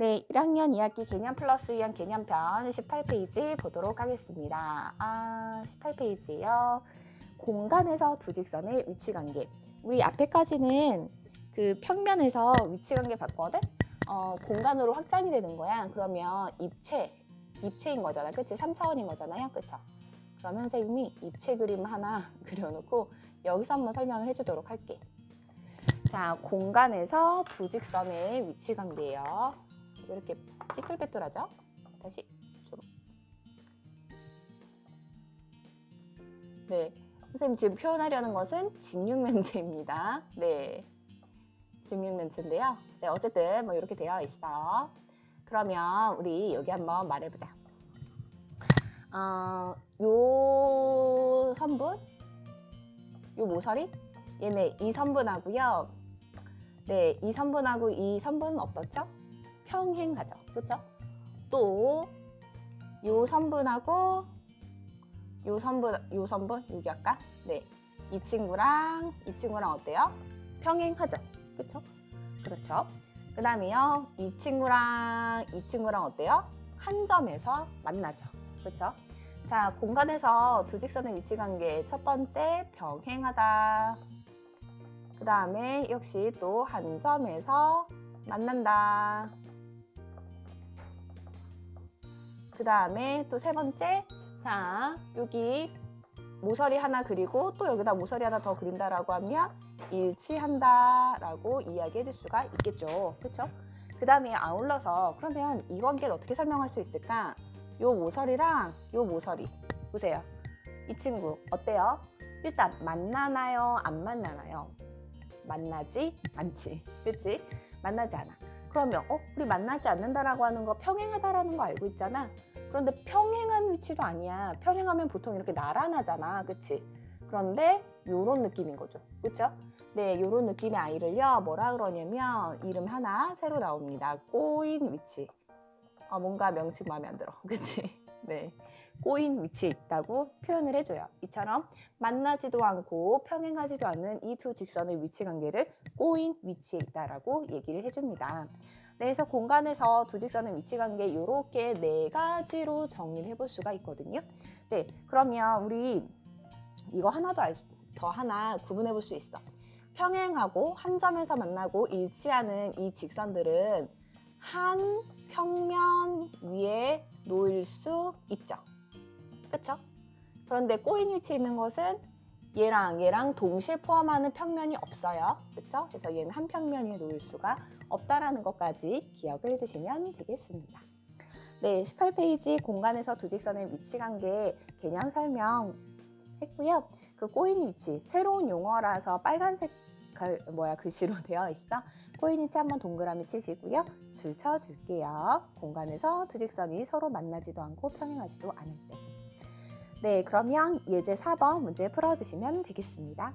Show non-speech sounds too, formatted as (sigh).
네, 1학년 2학기 개념 플러스 위한 개념편 18페이지 보도록 하겠습니다. 아, 18페이지요. 공간에서 두 직선의 위치 관계. 우리 앞에까지는 그 평면에서 위치 관계 봤거든? 어, 공간으로 확장이 되는 거야. 그러면 입체, 입체인 거잖아. 그치? 3차원인 거잖아요. 그쵸? 그러면 선생님이 입체 그림 하나 (laughs) 그려놓고 여기서 한번 설명을 해주도록 할게. 자, 공간에서 두 직선의 위치 관계예요. 왜 이렇게 삐뚤빼뚤하죠? 다시 좀. 네. 선생님 지금 표현하려는 것은 직육면체입니다. 네. 직육면체인데요. 네, 어쨌든 뭐 이렇게 되어 있어. 그러면 우리 여기 한번 말해보자. 어, 요 선분, 요 모서리, 얘네 이 선분하고요. 네, 이 선분하고 이 선분은 어떻죠? 평행하죠. 그렇죠? 또요 선분하고 요 선분 요 선분 여기 아까 네. 이 친구랑 이 친구랑 어때요? 평행하죠. 그렇죠? 그렇죠. 그다음에요. 이 친구랑 이 친구랑 어때요? 한 점에서 만나죠. 그렇죠? 자, 공간에서 두 직선의 위치 관계 첫 번째 평행하다. 그 다음에 역시 또 한 점에서 만난다. 그 다음에 또 세 번째, 자, 여기 모서리 하나 그리고 또 여기다 모서리 하나 더 그린다라고 하면 일치한다라고 이야기해 줄 수가 있겠죠. 그렇죠? 그 다음에 아울러서 그러면 이 관계를 어떻게 설명할 수 있을까? 요 모서리랑 요 모서리 보세요. 이 친구 어때요? 일단 만나나요? 안 만나나요? 만나지 않지. 그치? 만나지 않아. 그러면 어 우리 만나지 않는다라고 하는 거 평행하다라는 거 알고 있잖아. 그런데 평행한 위치도 아니야. 평행하면 보통 이렇게 나란하잖아. 그치? 그런데 요런 느낌인 거죠. 그쵸? 네, 요런 느낌의 아이를요. 뭐라 그러냐면 이름 하나 새로 나옵니다. 꼬인 위치. 어, 뭔가 명칭 마음에 안 들어. (laughs) 그치? 네. 꼬인 위치에 있다고 표현을 해줘요. 이처럼 만나지도 않고 평행하지도 않는 이 두 직선의 위치 관계를 꼬인 위치에 있다라고 얘기를 해줍니다. 네, 그래서 공간에서 두 직선의 위치 관계 이렇게 네 가지로 정리를 해볼 수가 있거든요. 네, 그러면 우리 이거 하나 더, 알 수, 더 하나 구분해 볼 수 있어. 평행하고 한 점에서 만나고 일치하는 이 직선들은 한 평면 위에 놓일 수 있죠. 그쵸? 그런데 꼬인 위치에 있는 것은 얘랑 얘랑 동시에 포함하는 평면이 없어요. 그쵸? 그래서 얘는 한 평면 위에 놓일 수가 없다라는 것까지 기억을 해주시면 되겠습니다. 네, 18페이지 공간에서 두 직선의 위치 관계 개념 설명 했고요. 그 꼬인 위치 새로운 용어라서 빨간색 글, 뭐야 글씨로 (laughs) 되어 있어? 코인 인체 한번 동그라미 치시고요. 줄 쳐줄게요. 공간에서 두직선이 서로 만나지도 않고 평행하지도 않을 때네 그러면 예제 4번 문제 풀어주시면 되겠습니다.